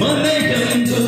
ಮನೆಯಂದು